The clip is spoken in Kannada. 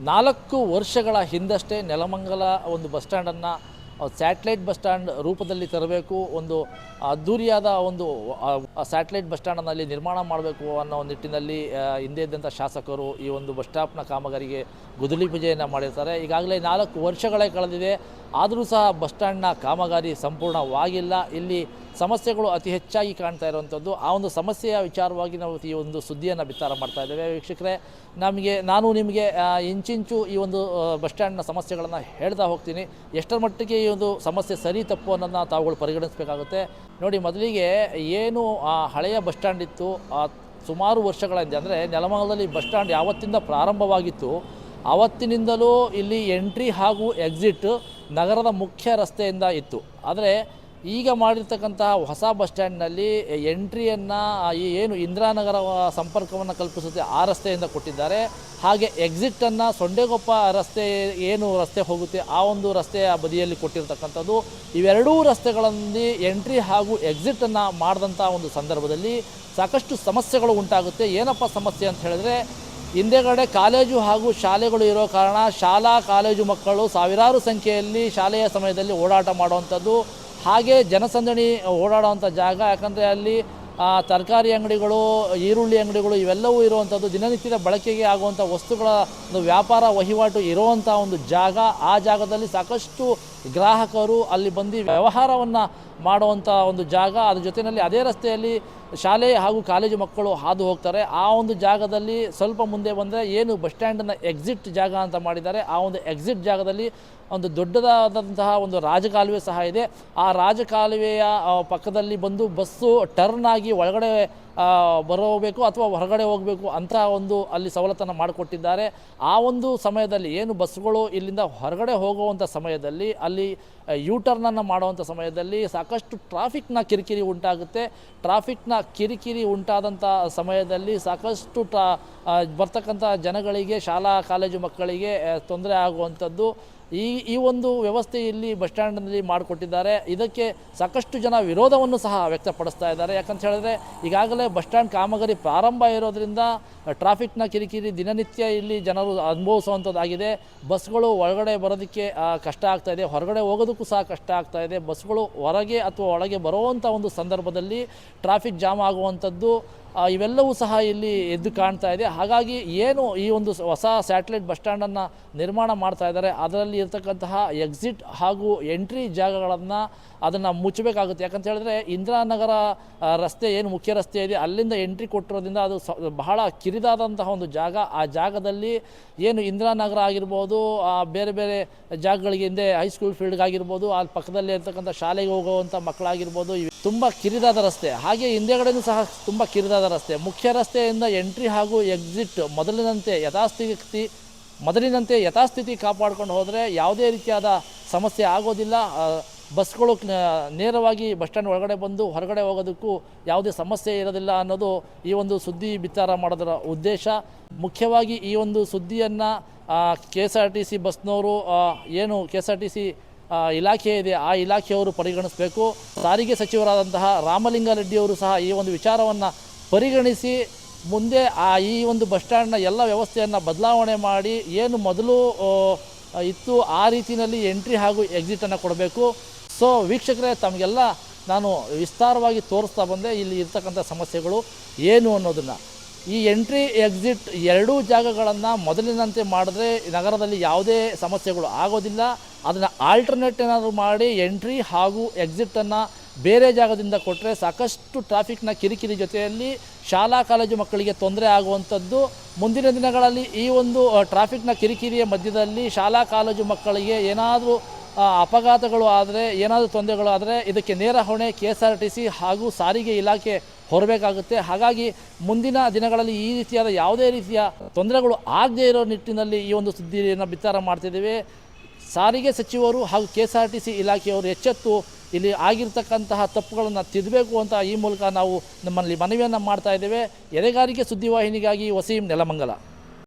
ನಾಲ್ಕು ವರ್ಷಗಳ ಹಿಂದಷ್ಟೇ ನೆಲಮಂಗಲ ಒಂದು ಬಸ್ ಸ್ಟ್ಯಾಂಡನ್ನು ಸ್ಯಾಟ್ಲೈಟ್ ಬಸ್ ಸ್ಟ್ಯಾಂಡ್ ರೂಪದಲ್ಲಿ ತರಬೇಕು ಒಂದು ಅದ್ಧೂರಿಯಾದ ಒಂದು ಸ್ಯಾಟ್ಲೈಟ್ ಬಸ್ ಸ್ಟ್ಯಾಂಡನ್ನು ನಿರ್ಮಾಣ ಮಾಡಬೇಕು ಅನ್ನೋ ನಿಟ್ಟಿನಲ್ಲಿ ಆ, ಹಿಂದೆ ಇದ್ದಂಥ ಶಾಸಕರು ಈ ಒಂದು ಬಸ್ ಸ್ಟಾಪ್ನ ಕಾಮಗಾರಿಗೆ ಗುದ್ದಲಿ ಪೂಜೆಯನ್ನು ಮಾಡಿರ್ತಾರೆ. ಈಗಾಗಲೇ ನಾಲ್ಕು ವರ್ಷಗಳೇ ಕಳೆದಿದೆ. ಆದರೂ ಸಹ ಬಸ್ ಸ್ಟ್ಯಾಂಡ್ನ ಕಾಮಗಾರಿ ಸಂಪೂರ್ಣವಾಗಿಲ್ಲ. ಇಲ್ಲಿ ಸಮಸ್ಯೆಗಳು ಅತಿ ಹೆಚ್ಚಾಗಿ ಕಾಣ್ತಾ ಇರುವಂಥದ್ದು. ಆ ಒಂದು ಸಮಸ್ಯೆಯ ವಿಚಾರವಾಗಿ ನಾವು ಈ ಒಂದು ಸುದ್ದಿಯನ್ನು ಬಿತ್ತಾರ ಮಾಡ್ತಾ ಇದ್ದೇವೆ. ವೀಕ್ಷಕರೇ, ನಮಗೆ, ನಾನು ನಿಮಗೆ ಇಂಚಿಂಚು ಈ ಒಂದು ಬಸ್ ಸ್ಟ್ಯಾಂಡ್ನ ಸಮಸ್ಯೆಗಳನ್ನು ಹೇಳ್ತಾ ಹೋಗ್ತೀನಿ. ಎಷ್ಟರ ಮಟ್ಟಿಗೆ ಈ ಒಂದು ಸಮಸ್ಯೆ ಸರಿ ತಪ್ಪು ಅನ್ನೋದನ್ನ ತಾವುಗಳು ಪರಿಗಣಿಸಬೇಕಾಗುತ್ತೆ. ನೋಡಿ, ಮೊದಲಿಗೆ ಏನು, ಆ, ಹಳೆಯ ಬಸ್ ಸ್ಟ್ಯಾಂಡ್ ಇತ್ತು. ಸುಮಾರು ವರ್ಷಗಳ ಹಿಂದೆ, ಅಂದರೆ ನೆಲಮಂಗಲದಲ್ಲಿ ಬಸ್ ಸ್ಟ್ಯಾಂಡ್ ಯಾವತ್ತಿಂದ ಪ್ರಾರಂಭವಾಗಿತ್ತು ಆವತ್ತಿನಿಂದಲೂ ಇಲ್ಲಿ ಎಂಟ್ರಿ ಹಾಗೂ ಎಕ್ಸಿಟ್ ನಗರದ ಮುಖ್ಯ ರಸ್ತೆಯಿಂದ ಇತ್ತು. ಆದರೆ ಈಗ ಮಾಡಿರ್ತಕ್ಕಂತಹ ಹೊಸ ಬಸ್ ಸ್ಟ್ಯಾಂಡ್ನಲ್ಲಿ ಎಂಟ್ರಿಯನ್ನು, ಈ ಏನು ಇಂದಿರಾನಗರ ಸಂಪರ್ಕವನ್ನು ಕಲ್ಪಿಸುತ್ತೆ ಆ ರಸ್ತೆಯಿಂದ ಕೊಟ್ಟಿದ್ದಾರೆ. ಹಾಗೆ ಎಕ್ಸಿಟನ್ನು ಸೊಂಡೆಗೊಪ್ಪ ರಸ್ತೆ ಏನು ರಸ್ತೆ ಹೋಗುತ್ತೆ ಆ ಒಂದು ರಸ್ತೆಯ ಬದಿಯಲ್ಲಿ ಕೊಟ್ಟಿರ್ತಕ್ಕಂಥದ್ದು. ಇವೆರಡೂ ರಸ್ತೆಗಳಲ್ಲಿ ಎಂಟ್ರಿ ಹಾಗೂ ಎಕ್ಸಿಟನ್ನು ಮಾಡಿದಂಥ ಒಂದು ಸಂದರ್ಭದಲ್ಲಿ ಸಾಕಷ್ಟು ಸಮಸ್ಯೆಗಳು ಉಂಟಾಗುತ್ತೆ. ಏನಪ್ಪ ಸಮಸ್ಯೆ ಅಂತ ಹೇಳಿದ್ರೆ ಹಿಂದೆಗಡೆ ಕಾಲೇಜು ಹಾಗೂ ಶಾಲೆಗಳು ಇರೋ ಕಾರಣ ಶಾಲಾ ಕಾಲೇಜು ಮಕ್ಕಳು ಸಾವಿರಾರು ಸಂಖ್ಯೆಯಲ್ಲಿ ಶಾಲೆಯ ಸಮಯದಲ್ಲಿ ಓಡಾಟ ಮಾಡುವಂಥದ್ದು, ಹಾಗೆ ಜನಸಂದಣಿ ಓಡಾಡುವಂಥ ಜಾಗ. ಯಾಕಂದರೆ ಅಲ್ಲಿ ತರಕಾರಿ ಅಂಗಡಿಗಳು, ಈರುಳ್ಳಿ ಅಂಗಡಿಗಳು ಇವೆಲ್ಲವೂ ಇರುವಂಥದ್ದು. ದಿನನಿತ್ಯದ ಬಳಕೆಗೆ ಆಗುವಂಥ ವಸ್ತುಗಳ ಒಂದು ವ್ಯಾಪಾರ ವಹಿವಾಟು ಇರುವಂಥ ಒಂದು ಜಾಗ. ಆ ಜಾಗದಲ್ಲಿ ಸಾಕಷ್ಟು ಗ್ರಾಹಕರು ಅಲ್ಲಿ ಬಂದು ವ್ಯವಹಾರವನ್ನು ಮಾಡುವಂಥ ಒಂದು ಜಾಗ. ಅದ್ರ ಜೊತೆಯಲ್ಲಿ ಅದೇ ರಸ್ತೆಯಲ್ಲಿ ಶಾಲೆ ಹಾಗೂ ಕಾಲೇಜು ಮಕ್ಕಳು ಹಾದು ಹೋಗ್ತಾರೆ. ಆ ಒಂದು ಜಾಗದಲ್ಲಿ ಸ್ವಲ್ಪ ಮುಂದೆ ಬಂದರೆ ಏನು ಬಸ್ ಸ್ಟ್ಯಾಂಡನ್ನು ಎಕ್ಸಿಟ್ ಜಾಗ ಅಂತ ಮಾಡಿದ್ದಾರೆ. ಆ ಒಂದು ಎಕ್ಸಿಟ್ ಜಾಗದಲ್ಲಿ ಒಂದು ದೊಡ್ಡದಾದಂತಹ ಒಂದು ರಾಜಕಾಲುವೆ ಸಹ ಇದೆ. ಆ ರಾಜಕಾಲುವೆಯ ಪಕ್ಕದಲ್ಲಿ ಬಂದು ಬಸ್ಸು ಟರ್ನ್ ಆಗಿ ಒಳಗಡೆ ಬರೋಬೇಕು ಅಥವಾ ಹೊರಗಡೆ ಹೋಗಬೇಕು ಅಂತ ಒಂದು ಅಲ್ಲಿ ಸವಲತ್ತನ್ನು ಮಾಡಿಕೊಟ್ಟಿದ್ದಾರೆ. ಆ ಒಂದು ಸಮಯದಲ್ಲಿ ಏನು ಬಸ್ಗಳು ಇಲ್ಲಿಂದ ಹೊರಗಡೆ ಹೋಗುವಂಥ ಸಮಯದಲ್ಲಿ, ಅಲ್ಲಿ ಯೂಟರ್ನನ್ನು ಮಾಡುವಂಥ ಸಮಯದಲ್ಲಿ ಸಾಕಷ್ಟು ಟ್ರಾಫಿಕ್ನ ಕಿರಿಕಿರಿ ಉಂಟಾಗುತ್ತೆ. ಟ್ರಾಫಿಕ್ನ ಕಿರಿಕಿರಿ ಉಂಟಾದಂಥ ಸಮಯದಲ್ಲಿ ಸಾಕಷ್ಟು ಟ್ರಾ ಬರ್ತಕ್ಕಂಥ ಜನಗಳಿಗೆ, ಶಾಲಾ, ಕಾಲೇಜು ಮಕ್ಕಳಿಗೆ ತೊಂದರೆ ಆಗುವಂಥದ್ದು. ಈ ಈ ಒಂದು ವ್ಯವಸ್ಥೆ ಇಲ್ಲಿ ಬಸ್ ಸ್ಟ್ಯಾಂಡ್ನಲ್ಲಿ ಮಾಡಿಕೊಟ್ಟಿದ್ದಾರೆ. ಇದಕ್ಕೆ ಸಾಕಷ್ಟು ಜನ ವಿರೋಧವನ್ನು ಸಹ ವ್ಯಕ್ತಪಡಿಸ್ತಾ ಇದ್ದಾರೆ. ಯಾಕಂತ ಹೇಳಿದ್ರೆ, ಈಗಾಗಲೇ ಬಸ್ ಸ್ಟ್ಯಾಂಡ್ ಕಾಮಗಾರಿ ಪ್ರಾರಂಭ ಇರೋದರಿಂದ ಟ್ರಾಫಿಕ್ನ ಕಿರಿಕಿರಿ ದಿನನಿತ್ಯ ಇಲ್ಲಿ ಜನರು ಅನುಭವಿಸುವಂಥದ್ದಾಗಿದೆ. ಬಸ್ಗಳು ಒಳಗಡೆ ಬರೋದಕ್ಕೆ ಕಷ್ಟ ಆಗ್ತಾ ಇದೆ. ಹೊರಗಡೆ ಹೋಗೋದಕ್ಕೂ ಸಹ ಕಷ್ಟ ಆಗ್ತಾ ಇದೆ. ಬಸ್ಗಳು ಹೊರಗೆ ಅಥವಾ ಒಳಗೆ ಬರುವಂಥ ಒಂದು ಸಂದರ್ಭದಲ್ಲಿ ಟ್ರಾಫಿಕ್ ಜಾಮ್ ಆಗುವಂಥದ್ದು ಇವೆಲ್ಲವೂ ಸಹ ಇಲ್ಲಿ ಎದ್ದು ಕಾಣ್ತಾ ಇದೆ. ಹಾಗಾಗಿ ಏನು ಈ ಒಂದು ಹೊಸ ಸ್ಯಾಟಲೈಟ್ ಬಸ್ ಸ್ಟ್ಯಾಂಡನ್ನು ನಿರ್ಮಾಣ ಮಾಡ್ತಾ ಇದ್ದಾರೆ, ಅದರಲ್ಲಿ ಇರತಕ್ಕಂತಹ ಎಕ್ಸಿಟ್ ಹಾಗೂ ಎಂಟ್ರಿ ಜಾಗಗಳನ್ನು ಅದನ್ನು ಮುಚ್ಚಬೇಕಾಗುತ್ತೆ. ಯಾಕಂತ ಹೇಳಿದ್ರೆ ಇಂದಿರಾನಗರ ರಸ್ತೆ ಏನು ಮುಖ್ಯ ರಸ್ತೆ ಇದೆ, ಅಲ್ಲಿಂದ ಎಂಟ್ರಿ ಕೊಟ್ಟಿರೋದ್ರಿಂದ ಅದು ಬಹಳ ಕಿರಿದಾದಂತಹ ಒಂದು ಜಾಗ. ಆ ಜಾಗದಲ್ಲಿ ಏನು ಇಂದಿರಾನಗರ ಆಗಿರ್ಬೋದು ಬೇರೆ ಬೇರೆ ಜಾಗಗಳಿಗೆ ಹಿಂದೆ ಹೈಸ್ಕೂಲ್ ಫೀಲ್ಡ್ ಆಗಿರ್ಬೋದು ಅಲ್ಲಿ ಪಕ್ಕದಲ್ಲಿ ಇರ್ತಕ್ಕಂಥ ಶಾಲೆಗೆ ಹೋಗುವಂಥ ಮಕ್ಕಳಾಗಿರ್ಬೋದು, ಇವೆ ತುಂಬ ಕಿರಿದಾದ ರಸ್ತೆ. ಹಾಗೆ ಹಿಂದೆಗಡೆನೂ ಸಹ ತುಂಬ ಕಿರಿದಾದ ರಸ್ತೆ. ಮುಖ್ಯ ರಸ್ತೆಯಿಂದ ಎಂಟ್ರಿ ಹಾಗೂ ಎಕ್ಸಿಟ್ ಮೊದಲಿನಂತೆ ಯಥಾಸ್ಥಿತಿ ಮೊದಲಿನಂತೆ ಯಥಾಸ್ಥಿತಿ ಕಾಪಾಡ್ಕೊಂಡು ಹೋದರೆ ಯಾವುದೇ ರೀತಿಯಾದ ಸಮಸ್ಯೆ ಆಗೋದಿಲ್ಲ. ಬಸ್ಗಳು ನೇರವಾಗಿ ಬಸ್ ಸ್ಟ್ಯಾಂಡ್ ಒಳಗಡೆ ಬಂದು ಹೊರಗಡೆ ಹೋಗೋದಕ್ಕೂ ಯಾವುದೇ ಸಮಸ್ಯೆ ಇರೋದಿಲ್ಲ ಅನ್ನೋದು ಈ ಒಂದು ಸುದ್ದಿ ಬಿತ್ತಾರ ಮಾಡೋದರ ಉದ್ದೇಶ. ಮುಖ್ಯವಾಗಿ ಈ ಒಂದು ಸುದ್ದಿಯನ್ನು K S R T C ಬಸ್ನವರು ಏನು K S R T C ಇಲಾಖೆ ಇದೆ, ಆ ಇಲಾಖೆಯವರು ಪರಿಗಣಿಸಬೇಕು. ಸಾರಿಗೆ ಸಚಿವರಾದಂತಹ ರಾಮಲಿಂಗಾರೆಡ್ಡಿಯವರು ಸಹ ಈ ಒಂದು ವಿಚಾರವನ್ನು ಪರಿಗಣಿಸಿ ಮುಂದೆ ಆ ಈ ಒಂದು ಬಸ್ ಸ್ಟ್ಯಾಂಡ್ನ ಎಲ್ಲ ವ್ಯವಸ್ಥೆಯನ್ನು ಬದಲಾವಣೆ ಮಾಡಿ ಏನು ಮೊದಲು ಇತ್ತು ಆ ರೀತಿಯಲ್ಲಿ ಎಂಟ್ರಿ ಹಾಗೂ ಎಕ್ಸಿಟನ್ನು ಕೊಡಬೇಕು. ಸೊ ವೀಕ್ಷಕರೇ, ತಮಗೆಲ್ಲ ನಾನು ವಿಸ್ತಾರವಾಗಿ ತೋರಿಸ್ತಾ ಬಂದೆ. ಇಲ್ಲಿ ಇರ್ತಕ್ಕಂಥ ಸಮಸ್ಯೆಗಳು ಏನು ಅನ್ನೋದನ್ನು. ಈ ಎಂಟ್ರಿ ಎಕ್ಸಿಟ್ ಎರಡೂ ಜಾಗಗಳನ್ನು ಮೊದಲಿನಂತೆ ಮಾಡಿದ್ರೆ ನಗರದಲ್ಲಿ ಯಾವುದೇ ಸಮಸ್ಯೆಗಳು ಆಗೋದಿಲ್ಲ. ಅದನ್ನು ಆಲ್ಟರ್ನೇಟ್ ಏನಾದರೂ ಮಾಡಿ ಎಂಟ್ರಿ ಹಾಗೂ ಎಕ್ಸಿಟನ್ನು ಬೇರೆ ಜಾಗದಿಂದ ಕೊಟ್ಟರೆ ಸಾಕಷ್ಟು ಟ್ರಾಫಿಕ್ನ ಕಿರಿಕಿರಿ ಜೊತೆಯಲ್ಲಿ ಶಾಲಾ, ಕಾಲೇಜು ಮಕ್ಕಳಿಗೆ ತೊಂದರೆ ಆಗುವಂಥದ್ದು. ಮುಂದಿನ ದಿನಗಳಲ್ಲಿ ಈ ಒಂದು ಟ್ರಾಫಿಕ್ನ ಕಿರಿಕಿರಿಯ ಮಧ್ಯದಲ್ಲಿ ಶಾಲಾ, ಕಾಲೇಜು ಮಕ್ಕಳಿಗೆ ಏನಾದರೂ ಅಪಘಾತಗಳು ಆದರೆ, ಏನಾದರೂ ತೊಂದರೆಗಳು ಆದರೆ ಇದಕ್ಕೆ ನೇರ ಹೊಣೆ K S R T C ಹಾಗೂ ಸಾರಿಗೆ ಇಲಾಖೆ ಹೊರಬೇಕಾಗುತ್ತೆ. ಹಾಗಾಗಿ ಮುಂದಿನ ದಿನಗಳಲ್ಲಿ ಈ ರೀತಿಯಾದ ಯಾವುದೇ ರೀತಿಯ ತೊಂದರೆಗಳು ಆಗದೇ ಇರೋ ನಿಟ್ಟಿನಲ್ಲಿ ಈ ಒಂದು ಸುದ್ದಿಯನ್ನು ಬಿತ್ತಾರ ಮಾಡ್ತಿದ್ದೇವೆ ಸಾರಿಗೆ ಸಚಿವರು ಹಾಗೂ K S R T C ಇಲಾಖೆಯವರು ಎಚ್ಚೆತ್ತು ಇಲ್ಲಿ ಆಗಿರ್ತಕ್ಕಂತಹ ತಪ್ಪುಗಳನ್ನು ತಿದ್ದಬೇಕು ಅಂತ ಈ ಮೂಲಕ ನಾವು ನಮ್ಮಲ್ಲಿ ಮನವಿಯನ್ನು ಮಾಡ್ತಾ ಇದ್ದೇವೆ. ಎರೆಗಾರಿಕೆ ಸುದ್ದಿವಾಹಿನಿಗಾಗಿ ವಸೀಂ ನೆಲಮಂಗಲ.